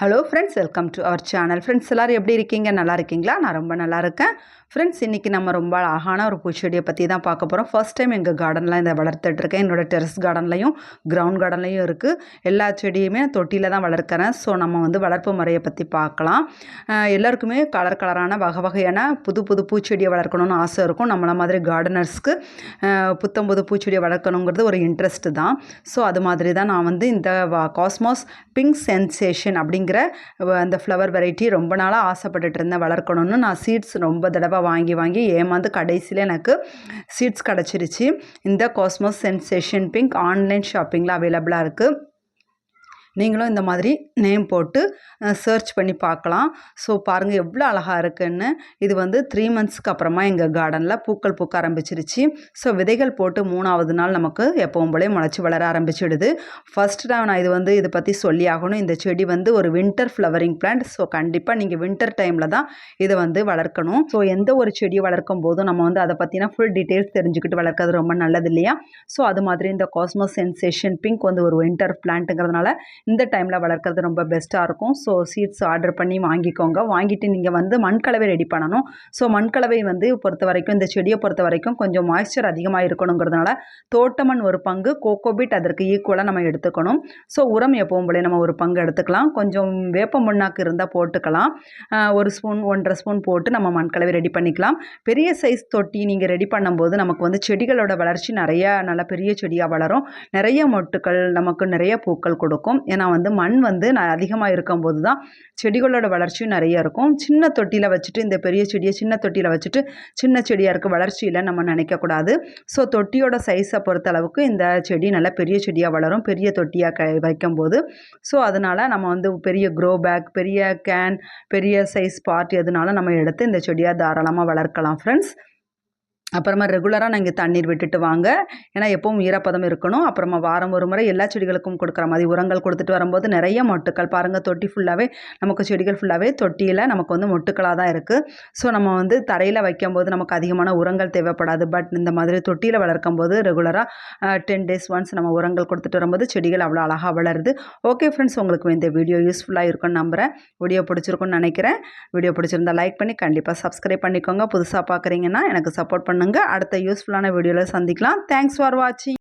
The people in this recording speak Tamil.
Hello friends welcome to our channel friends எல்லோரும் எப்படி இருக்கீங்க? நல்லா இருக்கீங்களா? நான் ரொம்ப நல்லா இருக்கேன். ஃப்ரெண்ட்ஸ் இன்றைக்கி நம்ம ரொம்ப அழகான ஒரு பூச்செடியை பற்றி தான் பார்க்க போகிறோம் ஃபர்ஸ்ட் டைம் எங்கள் கார்டனில் இதை வளர்த்துட்ருக்கேன் என்னோடய டெரஸ் கார்டன்லையும் கிரவுண்ட் கார்டன்லையும் இருக்குது எல்லா செடியுமே தொட்டியில் தான் வளர்க்குறேன். ஸோ நம்ம வந்து வளர்ப்பு முறையை பற்றி பார்க்கலாம். எல்லாருக்குமே கலர் கலரான வகை வகையான புது புது பூச்செடியை வளர்க்கணும்னு ஆசை இருக்கும். நம்மள மாதிரி கார்டனர்ஸ்க்கு புத்தம் புது பூச்செடியை வளர்க்கணுங்கிறது ஒரு இன்ட்ரெஸ்ட்டு தான். ஸோ அது மாதிரி தான் நான் வந்து இந்த காஸ்மாஸ் பிங்க் சென்சேஷன் அப்படிங்கிற அப்படிங்கிற அந்த ஃப்ளவர் வெரைட்டி ரொம்ப நாளாக ஆசைப்பட்டுட்டு இருந்தேன் வளர்க்கணும்னு. நான் சீட்ஸ் ரொம்ப தடவை வாங்கி வாங்கி ஏமாந்து கடைசியில் எனக்கு சீட்ஸ் கிடச்சிருச்சு. இந்த காஸ்மாஸ் சென்சேஷன் பிங்க் ஆன்லைன் ஷாப்பிங்கில் அவைலபிளாக இருக்குது நீங்களும் இந்த மாதிரி நேம் போட்டு சர்ச் பண்ணி பார்க்கலாம். ஸோ பாருங்கள் எவ்வளோ அழகாக இருக்குன்னு. இது வந்து த்ரீ மந்த்ஸ்க்கு அப்புறமா எங்கள் கார்டனில் பூக்கள் பூக்க ஆரம்பிச்சிருச்சு. ஸோ விதைகள் போட்டு மூணாவது நாள் நமக்கு எப்பவும் போலே முளைச்சி வளர ஆரம்பிச்சிடுது. ஃபஸ்ட்டு டைம் நான் இது வந்து இதை பற்றி சொல்லி ஆகணும். இந்த செடி வந்து ஒரு வின்டர் ஃப்ளவரிங் பிளான்ட் ஸோ கண்டிப்பாக நீங்கள் வின்டர் டைமில் தான் இதை வந்து வளர்க்கணும். ஸோ எந்த ஒரு செடியை வளர்க்கும் போதும் நம்ம வந்து அதை பற்றின ஃபுல் டீட்டெயில்ஸ் தெரிஞ்சுக்கிட்டு வளர்க்கறது ரொம்ப நல்லது இல்லையா? ஸோ அது மாதிரி இந்த காஸ்மோஸ் சென்சேஷன் பிங்க் வந்து ஒரு வின்டர் பிளான்ட்டுங்கிறதுனால இந்த டைமில் வளர்க்குறது ரொம்ப பெஸ்ட்டாக இருக்கும். ஸோ சீட்ஸ் ஆர்டர் பண்ணி வாங்கிக்கோங்க. வாங்கிட்டு நீங்கள் வந்து மண்கலவை ரெடி பண்ணணும். ஸோ மண்கலவை வந்து பொறுத்த வரைக்கும் இந்த செடியை பொறுத்த வரைக்கும் கொஞ்சம் மாய்ஸ்சர் அதிகமாக இருக்கணுங்கிறதுனால தோட்டமண் ஒரு பங்கு கோகோபிட் அதற்கு ஈக்குவலாக நம்ம எடுத்துக்கணும். ஸோ உரம் எப்பவும் போல நம்ம ஒரு பங்கு எடுத்துக்கலாம். கொஞ்சம் வேப்ப முன்னாக்கு இருந்தால் போட்டுக்கலாம். ஒரு ஸ்பூன் ஒன்றரை ஸ்பூன் போட்டு நம்ம மண்கலவை ரெடி பண்ணிக்கலாம். பெரிய சைஸ் தொட்டி நீங்கள் ரெடி பண்ணும்போது நமக்கு வந்து செடிகளோட வளர்ச்சி நிறைய நல்ல பெரிய செடியாக வளரும். நிறைய மொட்டுக்கள் நமக்கு நிறைய பூக்கள் கொடுக்கும். ஏன்னா வந்து மண் வந்து நான் அதிகமாக இருக்கும்போது தான் செடிகளோட வளர்ச்சியும் நிறைய இருக்கும். சின்ன தொட்டியில் வச்சுட்டு இந்த பெரிய செடியை சின்ன தொட்டியில் வச்சுட்டு சின்ன செடியாக இருக்க வளர்ச்சியில் நம்ம நினைக்கக்கூடாது. ஸோ தொட்டியோட சைஸை பொறுத்த அளவுக்கு இந்த செடி நல்லா பெரிய செடியாக வளரும். பெரிய தொட்டியாக க வைக்கும்போது. ஸோ அதனால் நம்ம வந்து பெரிய க்ரோ பேக் பெரிய கேன் பெரிய சைஸ் பார்ட்டி எதுனாலும் நம்ம எடுத்து இந்த செடியை தாராளமாக வளர்க்கலாம் ஃப்ரெண்ட்ஸ் அப்புறமா ரெகுலராக நீங்கள் தண்ணீர் விட்டுட்டு வாங்க. ஏன்னா எப்பவும் ஈரப்பதம் இருக்கணும். அப்புறமா வாரம் ஒரு முறை எல்லா செடிகளுக்கும் கொடுக்குற மாதிரி உரங்கள் கொடுத்துட்டு வரும்போது நிறைய மொட்டுக்கள் பாருங்கள் தொட்டி ஃபுல்லாகவே நமக்கு செடிகள் ஃபுல்லாகவே தொட்டியில் நமக்கு வந்து மொட்டுக்களாக தான் இருக்குது ஸோ நம்ம வந்து தரையில் வைக்கும்போது நமக்கு அதிகமான உரங்கள் தேவைப்படாது. பட் இந்த மாதிரி தொட்டியில் வளர்க்கும் போது ரெகுலராக டென் டேஸ் ஒன்ஸ் நம்ம உரங்கள் கொடுத்துட்டு வரும்போது செடிகள் அவ்வளோ அழகாக வளருது. ஓகே ஃப்ரெண்ட்ஸ் உங்களுக்கு இந்த வீடியோ யூஸ்ஃபுல்லாக இருக்கும்னு நம்புகிறேன் வீடியோ பிடிச்சிருக்கும்னு நினைக்கிறேன். வீடியோ பிடிச்சிருந்தா லைக் பண்ணி கண்டிப்பாக சப்ஸ்கிரைப் பண்ணிக்கோங்க. புதுசாக பார்க்குறீங்கன்னா எனக்கு சப்போர்ட் பண்ணுங்கள் அடுத்த யூஸ்ஃபுல்லான வீடியோவில் சந்திக்கலாம். தேங்க்ஸ் ஃபார் வாட்சிங்